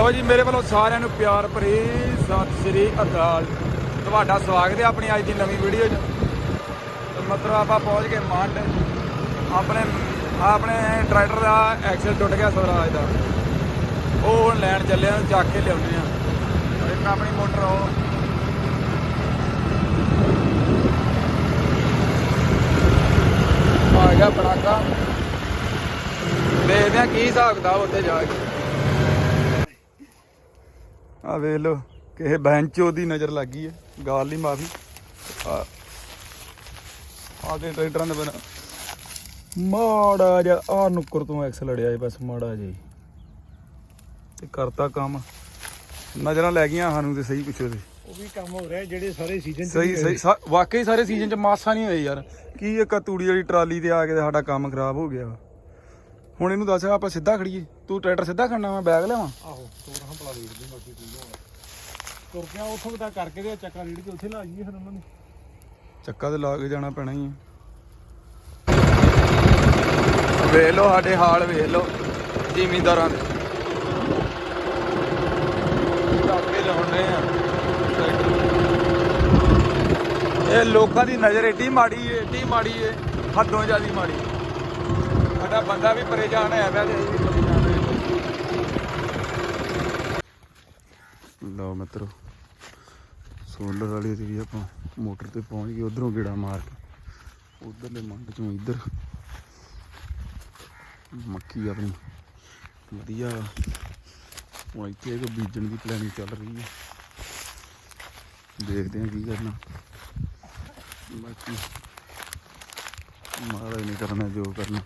ਲਓ ਜੀ, ਮੇਰੇ ਵੱਲੋਂ ਸਾਰਿਆਂ ਨੂੰ ਪਿਆਰ ਭਰੀ ਸਤਿ ਸ੍ਰੀ ਅਕਾਲ। ਤੁਹਾਡਾ ਸਵਾਗਤ ਹੈ ਆਪਣੀ ਅੱਜ ਦੀ ਨਵੀਂ ਵੀਡੀਓ 'ਚ। ਮਤਲਬ ਆਪਾਂ ਪਹੁੰਚ ਗਏ ਮੰਡ। ਆਪਣੇ ਆਪਣੇ ਟਰੈਕਟਰ ਦਾ ਐਕਸਲ ਟੁੱਟ ਗਿਆ ਸਵਰਾਜ ਦਾ। ਉਹ ਹੁਣ ਲੈਣ ਚੱਲੇ ਆ ਚੱਕ ਕੇ ਲਿਆਉਂਦੇ ਆ ਇੱਕ ਆਪਣੀ ਮੋਟਰ ਉਹ। ਆ ਗਿਆ ਪੜਾਕਾ ਦੇਖਦੇ ਆ ਕੀ ਹਿਸਾਬ ਕਿਤਾਬ ਉੱਤੇ ਜਾ ਕੇ। ਆ ਵੇਖ ਲੋ ਕਿਸੇ ਬੈਂਚੋ ਦੀ ਨਜ਼ਰ ਲੱਗੀ ਹੈ ਗਾਲ ਨਹੀਂ ਮਾਫੀ ਆ ਆ ਦੇ ਟਰੈਕਟਰਾਂ ਦੇ ਬਣਾ ਮਾੜਾ ਜਿਹਾ ਆ ਨੁੱਕਰ ਤੋਂ ਐਕਸ ਲੜਿਆ ਬਸ ਮਾੜਾ ਜਿਹਾ। ਤੇ ਕਰਤਾ ਕੰਮ। ਨਜ਼ਰਾਂ ਲੈ ਗਈਆਂ ਸਾਨੂੰ ਤੇ ਸਹੀ ਪਿੱਛੇ ਦੇ ਉਹ ਵੀ ਕੰਮ ਹੋ ਰਿਹਾ ਜਿਹੜੇ ਸਾਰੇ ਸੀਜ਼ਨ ਸਹੀ ਸਹੀ ਸਾ- ਵਾਕਈ ਸਾਰੇ ਸੀਜ਼ਨ ਚ ਮਾਸਾ ਨਹੀਂ ਹੋਏ ਯਾਰ। ਕੀ ਇਹ ਕਤੂੜੀ ਵਾਲੀ ਟਰਾਲੀ ਤੇ ਆ ਕੇ ਤੇ ਸਾਡਾ ਕੰਮ ਖਰਾਬ ਹੋ ਗਿਆ। ਹੁਣ ਇਹਨੂੰ ਦੱਸ ਆਪਾਂ ਸਿੱਧਾ ਖੜੀਏ। ਤੂੰ ਟਰੈਕਟਰ ਸਿੱਧਾ ਖੜਨਾ ਮੈਂ ਬੈਗ ਲਿਆਵਾਂ? ਆਹੋ ਤੋਰ ਹਾਂ ਪਲਾ ਵੇਖਦੇ ਬਾਕੀ ਕੀ ਹੋਣਾ ਤੁਰ ਕੇ ਉੱਥੋਂ ਤੱਕ ਕਰਕੇ ਤੇ ਚੱਕਾ ਰੀੜ ਕੇ ਉੱਥੇ ਲਾ ਜਾਈਏ ਫਿਰ ਉਹਨਾਂ ਨੂੰ। ਚੱਕਾ ਤੇ ਲਾ ਕੇ ਜਾਣਾ ਪੈਣਾ ਹੀ ਹੈ ਵੇਖ ਲਓ ਸਾਡੇ ਹਾਲ ਵੇਖ ਲਓ ਜ਼ਿਮੀਂਦਾਰਾਂ ਦੇ। ਟਾਕੇ ਲਾਉਂਦੇ ਆ। ਇਹ ਲੋਕਾਂ ਦੀ ਨਜ਼ਰ ਏਡੀ ਮਾੜੀ ਏ ਏਡੀ ਮਾੜੀ ਏ ਹੱਦੋਂ ਜ਼ਿਆਦੀ ਮਾੜੀ। ਸਾਡਾ ਬੰਦਾ ਵੀ ਪਰੇਸ਼ਾਨ ਹੈ ਪਿਆ ਤੇ ਅਸੀਂ ਵੀ ਪਰੇਸ਼ਾਨ ਹੋਏ ਲਓ ਮਿੱਤਰੋ। ਸੋਲਰ ਵਾਲੀ ਤੇ ਵੀ ਆਪਾਂ, ਮੋਟਰ ਤੇ ਪਹੁੰਚ ਗਏ ਉਧਰੋਂ ਗੇੜਾ ਮਾਰ ਕੇ। ਉਧਰਲੇ ਮੰਡ ਚੋਂ ਇੱਧਰ। ਮੱਕੀ ਆਪਣੀ। ਵਧੀਆ। ਹੁਣ ਇੱਥੇ ਕੋ ਬੀਜਣ ਦੀ ਪਲੈਨਿੰਗ ਚੱਲ ਰਹੀ ਹੈ। ਦੇਖਦੇ ਹਾਂ ਕੀ ਕਰਨਾ। ਬਾਕੀ ਮਹਾਰਾਜ ਨੇ ਕਰਨਾ, ਜੋ ਕਰਨਾ।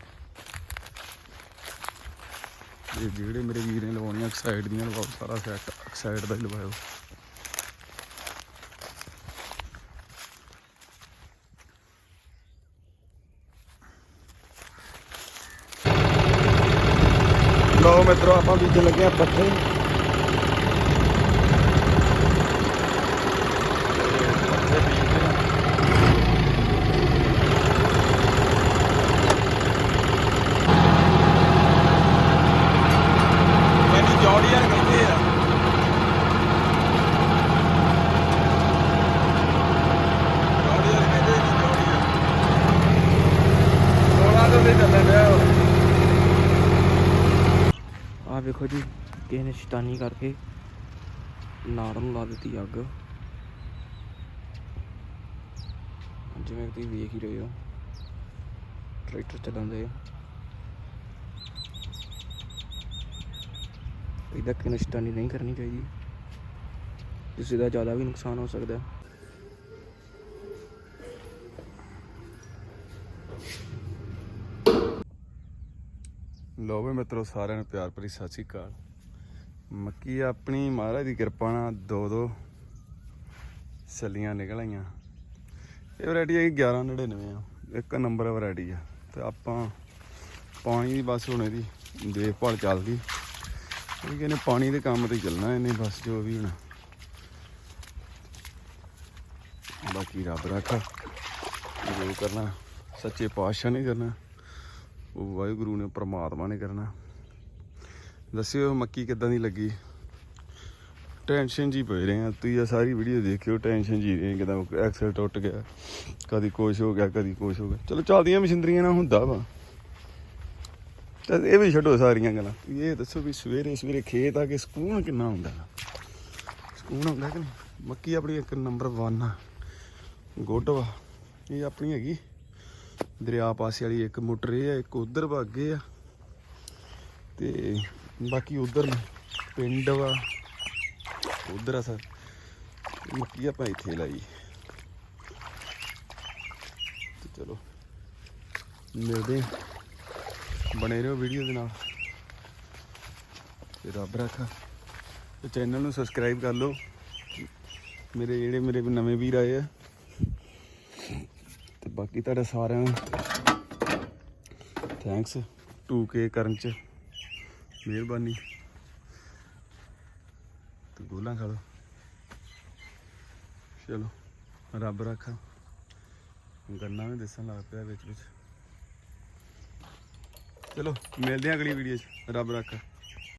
ਇਹ ਜਿਹੜੇ ਮੇਰੇ ਵੀਰ ਨੇ ਲਵਾਉਣੀਆਂ ਸਾਈਡ ਦੀਆਂ ਲਵਾਓ, ਸਾਰਾ ਸੈੱਟ ਸਾਈਡ ਦਾ ਹੀ ਲਵਾਓ ਲਓ ਮਿੱਤਰੋ, ਆਪਾਂ ਬੀਜਣ ਲੱਗੇ ਆ ਪੱਠੇ ਪੱਠੇ ਬੀਜਦੇ ਆ ਇਹਨੂੰ ਜੌੜੀਆਂ ਕਹਿੰਦੇ ਆ ਜੌੜੀਆਂ ਕਹਿੰਦੇ ਇਹਨੂੰ ਜੌੜੀਆਂ ਥੋੜਾ ਤਾਂ ਨਹੀਂ ਚੱਲਣ ਡਿਆ ਉਹ। ਦੇਖੋ ਜੀ, ਕਿਸੇ ਨੇ ਸ਼ੈਤਾਨੀ ਕਰਕੇ ਨਾੜ ਨੂੰ ਲਾ ਦਿੱਤੀ ਅੱਗ। ਜਿਵੇਂ ਤੁਸੀਂ ਵੇਖ ਹੀ ਰਹੇ ਹੋ, ਟਰੈਕਟਰ ਚਲਾਉਂਦੇ ਆ ਇਹਦਾ ਕਿ ਨੂੰ ਨਹੀਂ ਕਰਨੀ ਚਾਹੀਦੀ। ਜਿਸ ਦਾ ਜ਼ਿਆਦਾ ਵੀ ਨੁਕਸਾਨ ਹੋ ਸਕਦਾ। ਹੈ ਲੋ ਵੀ ਮਿੱਤਰੋ ਸਾਰਿਆਂ ਨੂੰ ਪਿਆਰ ਭਰੀ ਸਤਿ ਸ਼੍ਰੀ ਅਕਾਲ। ਮੱਕੀ ਆਪਣੀ ਮਹਾਰਾਜ ਦੀ ਕਿਰਪਾ ਨਾਲ ਦੋ ਦੋ ਛੱਲੀਆਂ ਨਿਕਲ ਆਈਆਂ। ਇਹ ਵੈਰਾਈਟੀ ਹੈ 1199 ਆ। ਇੱਕ ਨੰਬਰ ਵੈਰਾਈਟੀ ਆ। ਤੇ ਆਪਾਂ ਪਾਣੀ ਦੀ ਬਸ ਹੁਣ ਇਹਦੀ ਦੇਖਭਾਲ ਚੱਲਦੀ। ਇਹ ਕਹਿੰਦੇ ਪਾਣੀ ਦੇ ਕੰਮ ਤੇ ਚੱਲਣਾ, ਇਹਨੇ ਬਸ ਜੋ ਵੀ ਹੁਣ। ਬਾਕੀ ਰੱਬ ਰੱਖਾ। ਜੋ ਕਰਨਾ, ਸੱਚੇ ਪਾਤਸ਼ਾਹ ਨਹੀਂ ਕਰਨਾ। ਉਹ ਵਾਹਿਗੁਰੂ ਨੇ ਪ੍ਰਮਾਤਮਾ ਨੇ ਕਰਨਾ। ਦੱਸਿਓ ਮੱਕੀ ਕਿੱਦਾਂ ਦੀ ਲੱਗੀ? ਟੈਨਸ਼ਨ ਜੀ ਪਏ ਰਹੇ ਆ। ਤੁਸੀਂ ਇਹ ਸਾਰੀ ਵੀਡੀਓ ਦੇਖਿਓ ਟੈਨਸ਼ਨ ਜੀ ਰਹੇ ਕਿਦਾਂ ਐਕਸਲ ਟੁੱਟ ਗਿਆ। ਕਦੀ ਕੁਛ ਹੋ ਗਿਆ, ਕਦੀ ਕੁਛ ਹੋ ਗਿਆ। ਚਲੋ ਚੱਲਦੀਆਂ ਮਸ਼ੀਨਰੀਆਂ ਨਾਲ ਹੁੰਦਾ ਵਾ। ਤੇ ਇਹ ਵੀ ਛੱਡੋ ਸਾਰੀਆਂ ਗੱਲਾਂ। ਤੁਸੀਂ ਇਹ ਦੱਸੋ ਵੀ ਸਵੇਰੇ ਸਵੇਰੇ ਖੇਤ ਆ ਕੇ ਸਕੂਨ ਕਿੰਨਾ ਹੁੰਦਾ ਸਕੂਨ ਹੁੰਦਾ ਕਿ ਨਹੀਂ? ਮੱਕੀ ਆਪਣੀ ਇੱਕ ਨੰਬਰ 1 ਆ। ਗੁੱਡ ਵਾ। ਇਹ ਆਪਣੀ ਹੈਗੀ ਦਰਿਆ ਪਾਸੇ ਵਾਲੀ ਇੱਕ ਮੋਟਰ ਇਹ ਆ, ਇੱਕ ਉਧਰ ਭਾਗੇ ਆ। ਤੇ ਬਾਕੀ ਉਧਰ ਪਿੰਡ ਵਾ, ਉਧਰ ਆ ਸਰ। ਮੱਕੀ ਆਪਾਂ ਇੱਥੇ ਲਾਈ। ਤੇ ਚਲੋ, ਮਿਲਦੇ ਆ। ਬਣੇ ਰਹੋ ਵੀਡੀਓ ਦੇ ਨਾਲ। ਤੇ ਰੱਬ ਰੱਖਾ। ਤੇ ਚੈਨਲ ਨੂੰ ਸਬਸਕ੍ਰਾਈਬ ਕਰ ਲਓ। ਮੇਰੇ ਜਿਹੜੇ ਮੇਰੇ ਨਵੇਂ ਵੀਰ ਆਏ ਆ ਬਾਕੀ ਤੁਹਾਡਾ ਸਾਰਿਆਂ ਨੂੰ ਥੈਂਕਸ 2K ਕਰਨ ਚ ਮਿਹਰਬਾਨੀ। ਤੇ ਗੋਲਾਂ ਖਾ ਲਓ। ਚਲੋ, ਰੱਬ ਰੱਖਾ। ਗੰਨਾ ਵੀ ਦਿਸਣ ਲੱਗ ਪਿਆ ਵਿੱਚ ਵਿੱਚ। ਚਲੋ, ਮਿਲਦੇ ਹਾਂ ਅਗਲੀ ਵੀਡੀਓ 'ਚ। ਰੱਬ ਰੱਖਾ।